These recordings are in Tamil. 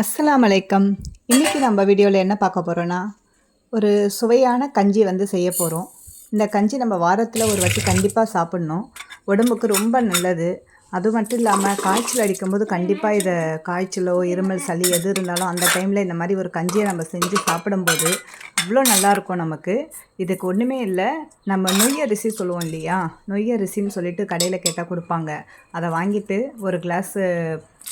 அஸ்ஸலாம் வலைக்கம் இன்றைக்கி நம்ம வீடியோவில் என்ன பார்க்க போகிறோன்னா ஒரு சுவையான கஞ்சி வந்து செய்ய போகிறோம் இந்த கஞ்சி நம்ம வாரத்தில் ஒரு வாட்டி கண்டிப்பாக சாப்பிட்ணும். உடம்புக்கு ரொம்ப நல்லது. அது மட்டும் இல்லாமல் காய்ச்சல் அடிக்கும்போது கண்டிப்பாக இதை காய்ச்சலோ இருமல் சளி எது இருந்தாலும் அந்த டைமில் இந்த மாதிரி ஒரு கஞ்சியை நம்ம செஞ்சு சாப்பிடும்போது அவ்வளோ நல்லாயிருக்கும் நமக்கு. இதுக்கு ஒன்றுமே இல்லை. நம்ம நொய்ய அரிசி சொல்லுவோம் இல்லையா? நொய்ய அரிசின்னு சொல்லிட்டு கடையில் கேட்டால் கொடுப்பாங்க. அதை வாங்கிட்டு ஒரு கிளாஸு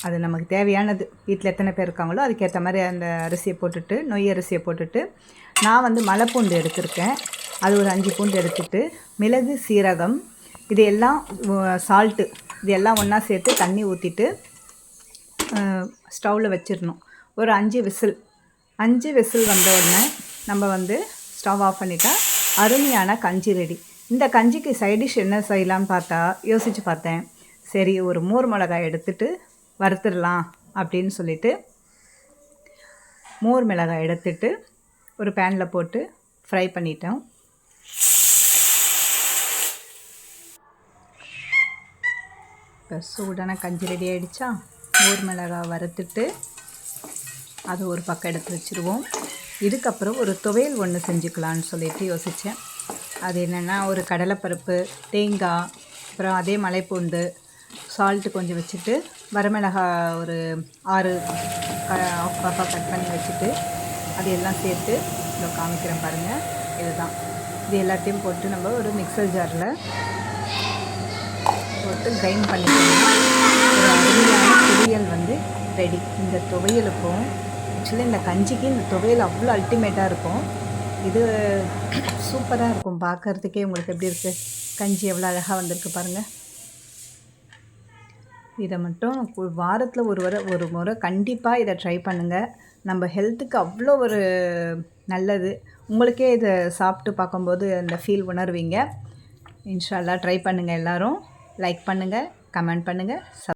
அது நமக்கு தேவையானது. வீட்டில் எத்தனை பேர் இருக்காங்களோ அதுக்கேற்ற மாதிரி அந்த அரிசியை போட்டுட்டு நொய் அரிசியை போட்டுட்டு நான் வந்து மலைப்பூண்டு எடுத்திருக்கேன். அது ஒரு அஞ்சு பூண்டு எடுத்துட்டு மிளகு சீரகம் இது எல்லாம் சால்ட்டு இது எல்லாம் ஒன்றா சேர்த்து தண்ணி ஊற்றிட்டு ஸ்டவ்வில் வச்சிடணும். ஒரு அஞ்சு விசில். அஞ்சு விசில் வந்த உடனே நம்ம வந்து ஸ்டவ் ஆஃப் பண்ணிட்டா அருமையான கஞ்சி ரெடி இந்த கஞ்சிக்கு சைடிஷ் என்ன செய்யலான்னு பார்த்தா யோசித்து பார்த்தேன். சரி ஒரு மோர் மிளகாய் எடுத்துட்டு வறுத்துடலாம் அப்படின்னு சொல்லிட்டு மோர் மிளகாய் எடுத்துட்டு ஒரு பேனில் போட்டு ஃப்ரை பண்ணிட்டோம். இப்போ சூடான கஞ்சி ரெடி ஆகிடுச்சா மோர் மிளகாய் வறுத்துட்டு அது ஒரு பக்கம் எடுத்து வச்சுருவோம். இதுக்கப்புறம் ஒரு துவையல் ஒன்று செஞ்சுக்கலான்னு சொல்லிட்டு யோசித்தேன் அது என்னென்னா ஒரு கடலைப்பருப்பு தேங்காய் அப்புறம் அதே மலைப்பூண்டு சால்ட்டு கொஞ்சம் வச்சுட்டு வரமிளகாய் ஒரு ஆறு க ஆஃப் ஆஃபாக கட் பண்ணி வச்சுட்டு அது எல்லாம் சேர்த்து இதை காமிக்கிறேன் பாருங்கள் இதுதான். இது எல்லாத்தையும் போட்டு நம்ம ஒரு மிக்சர் ஜாரில் போட்டு கிரைண்ட் பண்ணிட்டோம்னா ஒரு அருமையான துவையல் வந்து ரெடி. இந்த துவையலுக்கும் ஆக்சுவலி இந்த கஞ்சிக்கு இந்த துவையல் அவ்வளோ அல்டிமேட்டாக இருக்கும். இது சூப்பராக இருக்கும். பார்க்குறதுக்கே உங்களுக்கு எப்படி இருக்குது கஞ்சி எவ்வளோ அழகாக வந்திருக்கு பாருங்கள் இதை மட்டும் வாரத்தில் ஒரு வரை ஒரு முறை கண்டிப்பாக இதை ட்ரை பண்ணுங்கள் நம்ம ஹெல்த்துக்கு அவ்வளோ ஒரு நல்லது. உங்களுக்கே இதை சாப்பிட்டு பார்க்கும்போது அந்த ஃபீல் உணர்வீங்க. இன்ஷால்லா ட்ரை பண்ணுங்கள் எல்லோரும். லைக் பண்ணுங்கள் கமெண்ட் பண்ணுங்கள் சப்